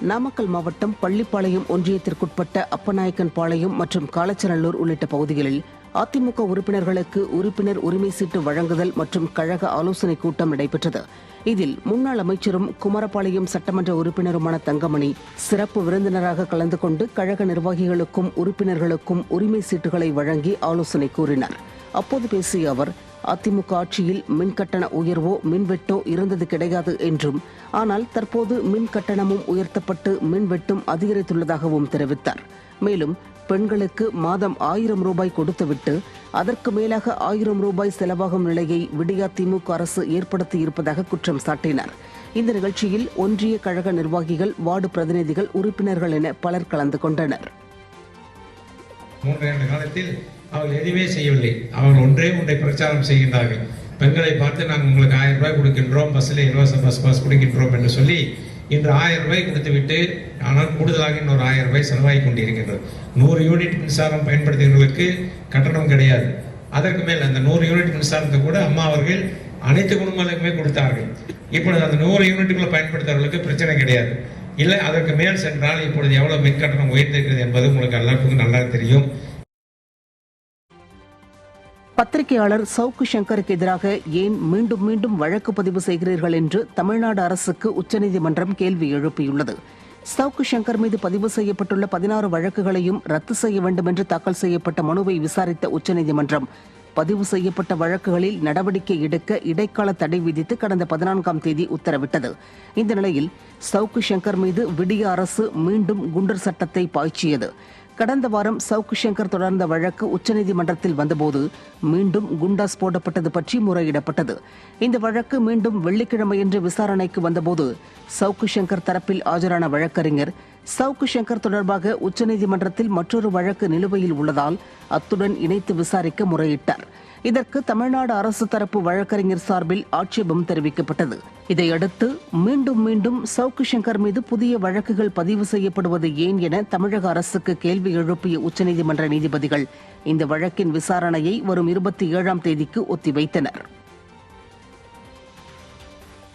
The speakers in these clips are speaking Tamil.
நாமக்கல் மாவட்டம் பள்ளிப்பாளையம் ஒன்றியத்திற்குட்பட்ட அப்பநாயக்கன் பாளையம் மற்றும் காலச்சநல்லூர் உள்ளிட்ட பகுதிகளில் அதிமுக உறுப்பினர்களுக்கு உறுப்பினர் உரிமை சீட்டு வழங்குதல் மற்றும் கழக ஆலோசனைக் கூட்டம் நடைபெற்றது. இதில் முன்னாள் அமைச்சரும் குமாரபாளையம் சட்டமன்ற உறுப்பினருமான தங்கமணி சிறப்பு விருந்தினராக கலந்து கொண்டு கழக நிர்வாகிகளுக்கும் உறுப்பினர்களுக்கும் உரிமை சீட்டுகளை வழங்கி ஆலோசனை கூறினார். அப்போது பேசிய அவர் அதிமுக ஆட்சியில் மின் கட்டண உயர்வோ மின்வெட்டோ இருந்தது கிடையாது என்றும். ஆனால் தற்போது மின் கட்டணமும் உயர்த்தப்பட்டு மின்வெட்டும் அதிகரித்துள்ளதாகவும் தெரிவித்தார். மேலும் பெண்களுக்கு மாதம் ஆயிரம் ரூபாய் கொடுத்துவிட்டு அதற்கு மேலாக ஆயிரம் ரூபாய் செலவாகும் நிலையை விடியா திமுக அரசு ஏற்படுத்தி இருப்பதாக குற்றம் சாட்டினார். இந்த நிகழ்ச்சியில் ஒன்றிய கழக நிர்வாகிகள் வார்டு பிரதிநிதிகள் உறுப்பினர்கள் என பலர் கலந்து கொண்டனர். மூன்றாண்டு காலத்தில் அவர்கள் எதுவுமே செய்யவில்லை. அவர்கள் ஒன்றே ஒன்றை பிரச்சாரம் செய்கின்றார்கள். பெண்களை பார்த்து நாங்கள் உங்களுக்கு ஆயிரம் ரூபாய் கொடுக்கின்றோம் பஸ்ஸில் இலவச பஸ் பாஸ் கொடுக்கின்றோம் என்று சொல்லி இன்று ஆயிரம் ரூபாய் கொடுத்துவிட்டு ஆனால் கூடுதலாக இன்னொரு ஆயிரம் ரூபாய் செலவாகி கொண்டிருக்கின்றது. நூறு யூனிட் மின்சாரம் பயன்படுத்துகிறவர்களுக்கு கட்டணம் கிடையாது. அதற்கு மேல் அந்த நூறு யூனிட் மின்சாரத்தை கூட அம்மா அவர்கள் அனைத்து குடும்பங்களுக்குமே கொடுத்தார்கள். இப்பொழுது அந்த நூறு யூனிட்டுகளை பயன்படுத்துறவர்களுக்கு பிரச்சனை கிடையாது. இல்லை அதற்கு மேல் சென்றால் இப்பொழுது எவ்வளவு மின் கட்டணம் உயர்ந்திருக்கிறது என்பது உங்களுக்கு எல்லாருக்கும் நல்லா தெரியும். பத்திரிகையாளர் சவுக்கு சங்கருக்கு எதிராக ஏன் மீண்டும் மீண்டும் வழக்கு பதிவு செய்கிறீர்கள் என்று தமிழ்நாடு அரசுக்கு உச்சநீதிமன்றம் கேள்வி எழுப்பியுள்ளது. சவுக்கு சங்கர் மீது பதிவு செய்யப்பட்டுள்ள பதினாறு வழக்குகளையும் ரத்து செய்ய வேண்டும் என்று தாக்கல் செய்யப்பட்ட மனுவை விசாரித்த உச்சநீதிமன்றம் பதிவு செய்யப்பட்ட வழக்குகளில் நடவடிக்கை எடுக்க இடைக்கால தடை விதித்து கடந்த பதினான்காம் தேதி உத்தரவிட்டது. இந்த நிலையில் சவுக்கு சங்கர் மீது விடிய அரசு மீண்டும் குண்டர் சட்டத்தை பாய்ச்சியது. கடந்த வாரம் சவுக்கு சங்கர் தொடர்ந்த வழக்கு உச்சநீதிமன்றத்தில் வந்தபோது மீண்டும் குண்டாஸ் போடப்பட்டது பற்றி முறையிடப்பட்டது. இந்த வழக்கு மீண்டும் வெள்ளிக்கிழமையன்று விசாரணைக்கு வந்தபோது சவுக்கு சங்கர் தரப்பில் ஆஜரான வழக்கறிஞர் சவுக்கு சங்கர் தொடர்பாக உச்சநீதிமன்றத்தில் மற்றொரு வழக்கு நிலுவையில் உள்ளதால் அத்துடன் இணைத்து விசாரிக்க முறையிட்டார். இதற்கு தமிழ்நாடு அரசு தரப்பு வழக்கறிஞர் சார்பில் ஆட்சேபம் தெரிவிக்கப்பட்டது. இதையடுத்து மீண்டும் மீண்டும் சவுக்கு சங்கர் மீது புதிய வழக்குகள் பதிவு செய்யப்படுவது ஏன் என தமிழக அரசுக்கு கேள்வி எழுப்பிய உச்சநீதிமன்ற நீதிபதிகள் இந்த வழக்கின் விசாரணையை வரும் இருபத்தி ஏழாம் தேதிக்கு ஒத்திவைத்தனர்.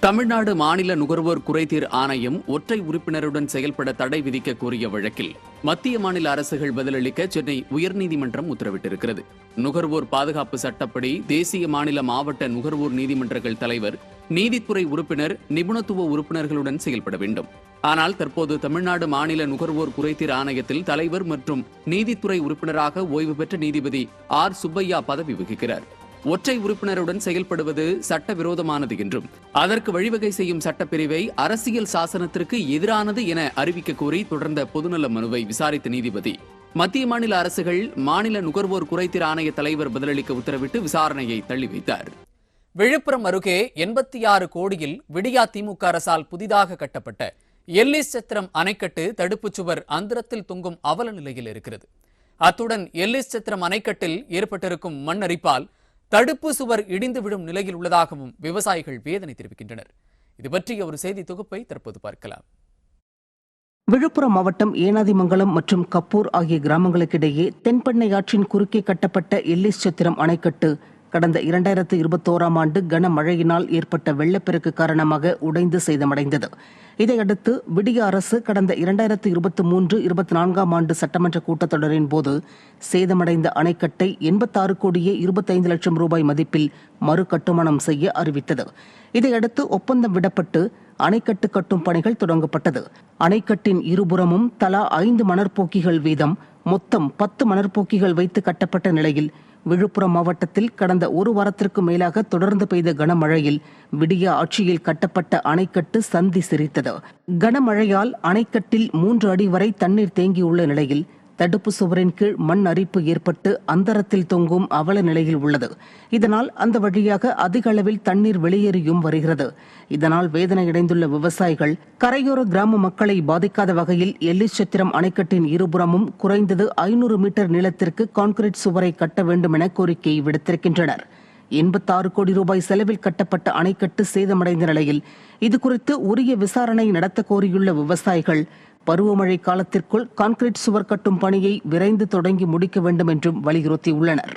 தமிழ்நாடு மாநில நுகர்வோர் குறைதீர் ஆணையம் ஒற்றை உறுப்பினருடன் செயல்பட தடை விதிக்க கோரிய வழக்கில் மத்திய மாநில அரசுகள் பதிலளிக்க சென்னை உயர்நீதிமன்றம் உத்தரவிட்டிருக்கிறது. நுகர்வோர் பாதுகாப்பு சட்டப்படி தேசிய மாநில மாவட்ட நுகர்வோர் நீதிமன்றங்கள் தலைவர் நீதித்துறை உறுப்பினர் நிபுணத்துவ உறுப்பினர்களுடன் செயல்பட வேண்டும். ஆனால் தற்போது தமிழ்நாடு மாநில நுகர்வோர் குறைதீர் ஆணையத்தில் தலைவர் மற்றும் நீதித்துறை உறுப்பினராக ஓய்வு பெற்ற நீதிபதி ஆர். சுப்பையா பதவி வகிக்கிறார். ஒற்றை உறுப்பினருடன் செயல்படுவது சட்டவிரோதமானது என்றும் அதற்கு வழிவகை செய்யும் சட்டப்பிரிவை அரசியல் சாசனத்திற்கு எதிரானது என அறிவிக்க கோரி தொடர்ந்த பொதுநல மனுவை விசாரித்த நீதிபதி. மத்திய மாநில அரசுகள் மாநில நுகர்வோர் குறைதீர் ஆணைய தலைவர் பதிலளிக்க உத்தரவிட்டு விசாரணையை தள்ளி வைத்தார். விழுப்புரம் அருகே எண்பத்தி ஆறு கோடியில் விடியா திமுக அரசால் புதிதாக கட்டப்பட்ட எல்லிஸ் சத்திரம் அணைக்கட்டு தடுப்புச் சுவர் அந்தரத்தில் தொங்கும் அவல நிலையில் இருக்கிறது. அத்துடன் எல்லிஸ் சத்திரம் அணைக்கட்டில் ஏற்பட்டிருக்கும் மண் அரிப்பால் தடுப்பு சுவர் இடிந்து விடும் நிலையில் உள்ளதாகவும் விவசாயிகள் வேதனை தெரிவிக்கின்றனர். இது பற்றிய ஒரு செய்தி தொகுப்பை தற்போது பார்க்கலாம். விழுப்புரம் மாவட்டம் ஏனாதிமங்கலம் மற்றும் கப்பூர் ஆகிய கிராமங்களுக்கிடையே தென்பெண்ணை ஆற்றின் குறுக்கே கட்டப்பட்ட எல்லிஸ் சத்திரம் அணைக்கட்டு கடந்த இரண்டாயிரத்து இருபத்தோராம் ஆண்டு கனமழையினால் ஏற்பட்ட வெள்ளப்பெருக்கு காரணமாக உடைந்து சேதமடைந்தது. இதையடுத்து விடிய அரசு கடந்த இரண்டாயிரத்து இருபத்தி மூன்று இருபத்தி நான்காம் ஆண்டு சட்டமன்ற கூட்டத்தொடரின் போது சேதமடைந்த அணைக்கட்டை எண்பத்தாறு கோடியே இருபத்தைந்து லட்சம் ரூபாய் மதிப்பில் மறு கட்டுமானம் செய்ய அறிவித்தது. இதையடுத்து ஒப்பந்தம் விடப்பட்டு அணைக்கட்டு கட்டும் பணிகள் தொடங்கப்பட்டது. அணைக்கட்டின் இருபுறமும் தலா ஐந்து மணற்போக்கிகள் வீதம் மொத்தம் பத்து மணற்போக்கிகள் வைத்து கட்டப்பட்ட நிலையில் விழுப்புரம் மாவட்டத்தில் கடந்த ஒரு வாரத்திற்கு மேலாக தொடர்ந்து பெய்த கனமழையில் விடிய ஆட்சியில் கட்டப்பட்ட அணைக்கட்டு சந்தி சிரித்தது. கனமழையால் அணைக்கட்டில் மூன்று அடி வரை தண்ணீர் தேங்கியுள்ள நிலையில் தடுப்பு சுவரின் கீழ் மண் அரிப்பு ஏற்பட்டு அந்தரத்தில் தொங்கும் அவல நிலையில் உள்ளது. இதனால் அந்த வழியாக அதிக அளவில் தண்ணீர் வெளியேறியும் வருகிறது. இதனால் வேதனையடைந்துள்ள விவசாயிகள் கரையோர கிராம மக்களை பாதிக்காத வகையில் எல்லிச்சத்திரம் அணைக்கட்டின் இருபுறமும் குறைந்தது ஐநூறு மீட்டர் நீளத்திற்கு கான்கிரீட் சுவரை கட்ட வேண்டும் என கோரிக்கை விடுத்திருக்கின்றனர். எண்பத்தாறு கோடி ரூபாய் செலவில் கட்டப்பட்ட அணைக்கட்டு சேதமடைந்த நிலையில் இதுகுறித்து உரிய விசாரணை நடத்த கோரியுள்ள விவசாயிகள் பருவமழை காலத்திற்குள் கான்கிரீட் சுவர் கட்டும் பணியை விரைந்து தொடங்கி முடிக்க வேண்டும் என்றும் வலியுறுத்தியுள்ளனர்.